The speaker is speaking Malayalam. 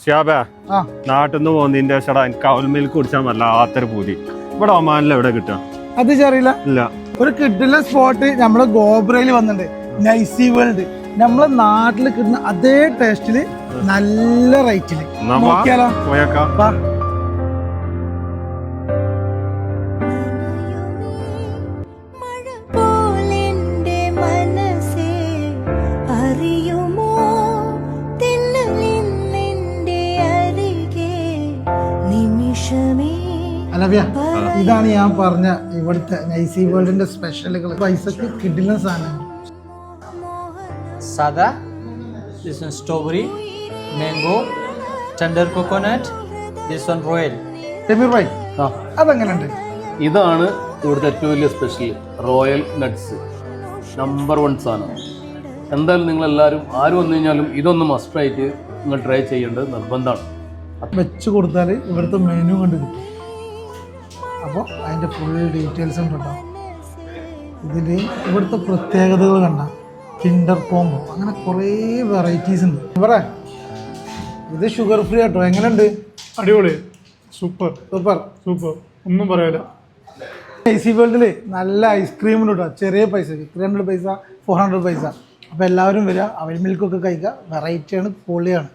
ഷിയാബേ ആ. നാട്ടിൽ നിന്ന് പോകുന്നതിന്റെ ശേഷം എനിക്ക് അവൽ മിൽക്ക് കുടിച്ചാൽ വല്ലാത്തൊരു പൂതി. ഇവിടെ ഒമാനിൽ എവിടെ കിട്ടുക? അത് ചെറിയില്ല ഇല്ല. ഒരു കിട്ടുന്ന സ്പോട്ട് നമ്മളെ ഗോബ്രയിൽ വന്നിട്ടുണ്ട് നൈസി വേൾഡ്. നമ്മളെ നാട്ടിൽ കിട്ടുന്ന അതേ ടേസ്റ്റിൽ നല്ല റേറ്റിൽ നോക്കിയാലോ? അലവ്യ ഇതാണ് ഞാൻ പറഞ്ഞ ഇവിടുത്തെ നൈസി വേൾഡിന്റെ സ്പെഷ്യലുകൾ പൈസക്ക് കിട്ടുന്ന സാധനങ്ങൾ. സാദാ this one strawberry mango tender coconut this one royal. Bhai അതെങ്ങനെയുണ്ട്? ഇതാണ് ഇവിടുത്തെ ഏറ്റവും വലിയ special royal nuts number one സാധനം. എന്തായാലും നിങ്ങളെല്ലാവരും ആര് വന്നു കഴിഞ്ഞാലും ഇതൊന്ന് മസ്റ്റായിട്ട് നിങ്ങൾ ട്രൈ ചെയ്യേണ്ടത് നിർബന്ധമാണ്. വെച്ച് കൊടുത്താൽ ഇവിടുത്തെ മെനു കണ്ട് കിട്ടും. അപ്പോൾ അതിന്റെ ഫുൾ ഡീറ്റെയിൽസ് ഉണ്ട് കേട്ടോ. ഇതിൽ ഇവിടുത്തെ പ്രത്യേകതകൾ കണ്ട. കിൻഡർ കോംബോ അങ്ങനെ കുറേ വെറൈറ്റീസ് ഉണ്ട്. പറ. ഇത് ഷുഗർ ഫ്രീ ആട്ടോ. എങ്ങനെയുണ്ട്? അടിപൊളി. സൂപ്പർ സൂപ്പർ സൂപ്പർ ഒന്നും പറയാനില്ല. ഐ സി വേൾഡിൽ നല്ല ഐസ്ക്രീം ഉണ്ട് കേട്ടോ. ചെറിയ പൈസ. ത്രീ ഹൺഡ്രഡ് പൈസ ഫോർ ഹൺഡ്രഡ് പൈസ. അപ്പോൾ എല്ലാവരും വരിക. അവൽ മിൽക്കൊക്കെ കഴിക്കുക. വെറൈറ്റിയാണ് പൊളിയാണ്.